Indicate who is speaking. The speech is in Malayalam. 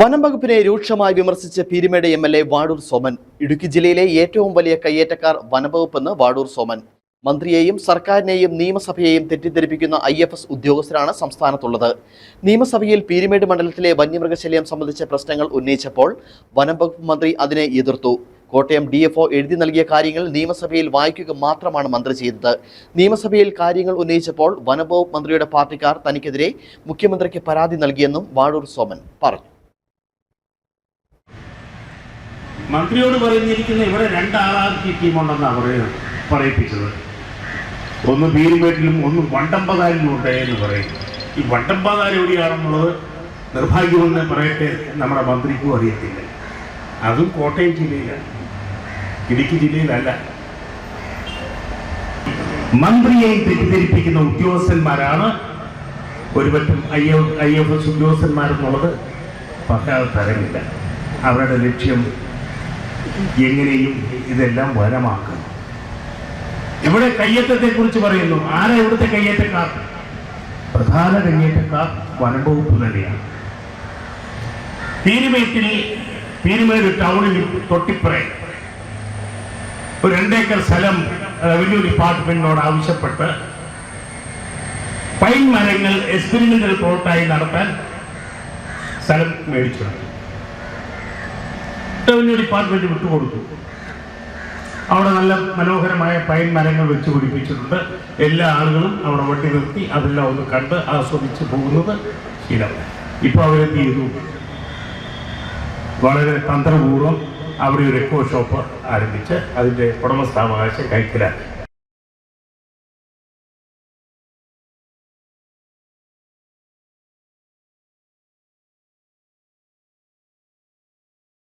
Speaker 1: വനം വകുപ്പിനെ രൂക്ഷമായി വിമർശിച്ച് Peermade M L A Vadoor Soman. Idukki ജില്ലയിലെ ഏറ്റവും വലിയ കയ്യേറ്റക്കാർ വനംവകുപ്പെന്ന് വാടൂർ സോമൻ. മന്ത്രിയെയും സർക്കാരിനെയും നിയമസഭയെയും തെറ്റിദ്ധരിപ്പിക്കുന്ന ഐ എഫ് എസ് ഉദ്യോഗസ്ഥരാണ് സംസ്ഥാനത്തുള്ളത്. നിയമസഭയിൽ പീരുമേട് മണ്ഡലത്തിലെ വന്യമൃഗശല്യം സംബന്ധിച്ച പ്രശ്നങ്ങൾ ഉന്നയിച്ചപ്പോൾ വനം വകുപ്പ് മന്ത്രി അതിനെ എതിർത്തു. കോട്ടയം ഡി എഫ് എഴുതി നൽകിയ കാര്യങ്ങൾ നിയമസഭയിൽ വായിക്കുക മാത്രമാണ് മന്ത്രി ചെയ്തത്. നിയമസഭയിൽ കാര്യങ്ങൾ ഉന്നയിച്ചപ്പോൾ വനംവകുപ്പ് മന്ത്രിയുടെ പാർട്ടിക്കാർ തനിക്കെതിരെ മുഖ്യമന്ത്രിക്ക് പരാതി നൽകിയെന്നും വാടൂർ സോമൻ പറഞ്ഞു.
Speaker 2: മന്ത്രിയോട് പറഞ്ഞിരിക്കുന്ന ഇവിടെ രണ്ടാളാക്കി ടീമുണ്ടെന്നാണ് പറയുന്നത് പറയിപ്പിച്ചത്. ഒന്ന് പീരുമേട്ടിലും ഒന്ന് വണ്ടമ്പതാരിലും ഉണ്ട് എന്ന് പറയും. ഈ വണ്ടമ്പതാൽ എവിടെയാണെന്നുള്ളത് നിർഭാഗ്യമെന്ന് പറയട്ടെ നമ്മുടെ മന്ത്രിക്കും അറിയത്തില്ല. അതും കോട്ടയം ജില്ലയിലാണ്. ഇടുക്കി ജില്ലയിലല്ല. മന്ത്രിയെ തെറ്റിദ്ധരിപ്പിക്കുന്ന ഉദ്യോഗസ്ഥന്മാരാണ് ഒരുപറ്റം I F I F S ഉദ്യോഗസ്ഥന്മാരെന്നുള്ളത് പറയാതെ തരമില്ല. അവരുടെ ലക്ഷ്യം എങ്ങനെയും ഇതെല്ലാം വനമാക്കണം ഇവിടെ കയ്യേറ്റത്തെ കുറിച്ച് പറയുന്നു? ആരാ ഇവിടുത്തെ കയ്യേറ്റക്കാർ? പ്രധാന കയ്യേറ്റക്കാർ വനംവകുപ്പ് തന്നെയാണ്. പീരുമേറ്റിൽ പീരുമേട് ടൗണിൽ തൊട്ടിപ്പുറ ഒരു രണ്ടേക്കർ സ്ഥലം റവന്യൂ ഡിപ്പാർട്ട്മെന്റിനോട് ആവശ്യപ്പെട്ട് പൈൻ മരങ്ങൾ എക്സ്പെരിമെന്റൽ പ്ലോട്ടായി നടത്താൻ സ്ഥലം മേടിച്ചു. റവന്യൂ ഡിപ്പാർട്ട്മെന്റ് വിട്ടുകൊടുത്തു. അവിടെ നല്ല മനോഹരമായ പൈൻ മരങ്ങൾ വെച്ച് പിടിപ്പിച്ചിട്ടുണ്ട്. എല്ലാ ആളുകളും അവിടെ വണ്ടി നിർത്തി അതെല്ലാം ഒന്ന് കണ്ട് ആസ്വദിച്ച് പോകുന്നത് ശീലം ഇപ്പോൾ അവരെന്ത് ചെയ്തു? വളരെ തന്ത്രപൂർവം അവിടെ ഒരു എക്കോ ഷോപ്പ് ആരംഭിച്ച് അതിന്റെ ഉടമസ്ഥാവകാശം കൈക്കലാക്കി.